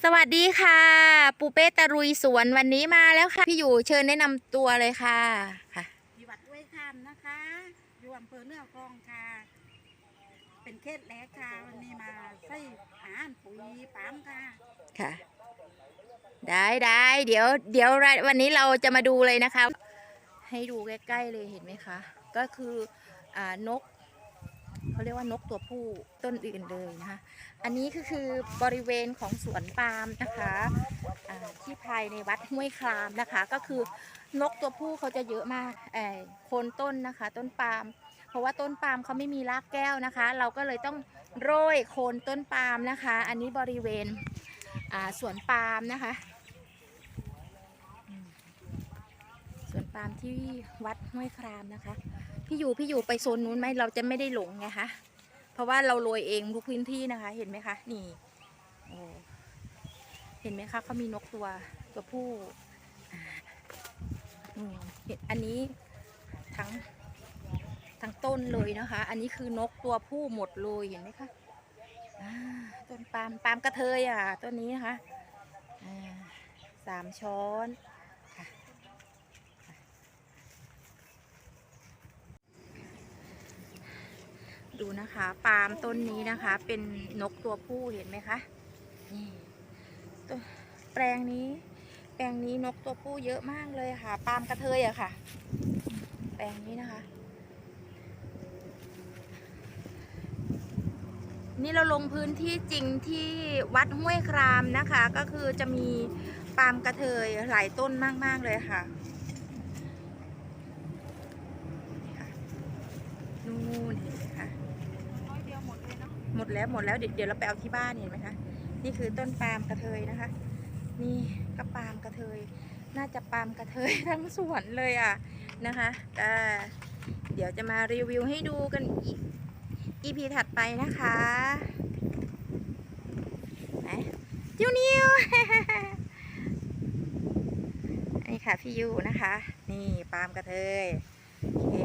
สวัสดีค่ะ ปูเป้ตะรุยสวนวันนี้มาแล้วค่ะ พี่อยู่เชิญแนะนำตัวเลยค่ะค่ะอยู่วัดห้วยคำนะคะ อยู่อำเภอเนื้อกลองค่ะ เป็นเขตแรกค่ะ วันนี้มาใส่อาหารปุ๋ยปาล์มค่ะ ค่ะ ได้ได้เดี๋ยว เดี๋ยววันนี้เราจะมาดูเลยนะคะ ให้ดูใกล้ๆเลยเห็นไหมคะ ก็คืออ่านก เขาเรียกว่านกตัวผู้ต้นอื่นเลยนะคะ อันนี้ก็คือบริเวณของสวนปาล์มนะคะที่ภายในวัดห้วยครามนะคะ ก็คือนกตัวผู้เขาจะเยอะมากโคนต้นนะคะ ต้นปาล์มเพราะว่าต้นปาล์มเขาไม่มีรากแก้วนะคะ เราก็เลยต้องโรยโคนต้นปาล์มนะคะ อันนี้บริเวณสวนปาล์มนะคะสวนปาล์มที่วัดห้วยครามนะคะ พี่อยู่พี่อยู่ไปโซนนู้นไหมเราจะไม่ได้หลงไงคะเพราะว่าเราโรยเองทุกพื้นที่นะคะ เห็นไหมคะ นี่โอ้เห็นไหมคะเขามีนกตัวตัวผู้เห็นอันนี้ทั้งทั้งต้นเลยนะคะ อันนี้คือนกตัวผู้หมดเลยเห็นไหมคะต้นปาล์มปาล์มกระเทยอะต้นนี้นะคะสามช้อน ดูนะคะปาล์มต้นนี้นะคะ เป็นนกตัวผู้เห็นไหมคะนี่ตัวแปลงนี้ แปลงนี้นกตัวผู้เยอะมากเลยค่ะ ปาล์มกระเทยอะค่ะ แปลงนี้นะคะ นี่เราลงพื้นที่จริงที่วัดห้วยครามนะคะ ก็คือจะมีปาล์มกระเทยหลายต้นมาก ๆ เลยค่ะนี่ค่ะนู่นเห็น มดแล้วหมดแล้วเดี๋ยวเราไปเอาที่บ้านเห็นไหมคะนี่คือต้นปาล์มกระเทยนะคะ นี่ก็ปาล์มกระเทย น่าจะปาล์มกระเทยทั้งสวนเลยอะนะคะเดี๋ยวจะมารีวิวให้ดูกันอีก EP ถัดไปนะคะไหนจิ้วนิวนี่ค่ะพี่ยูนะคะ นี่ปาล์มกระเทยโอเค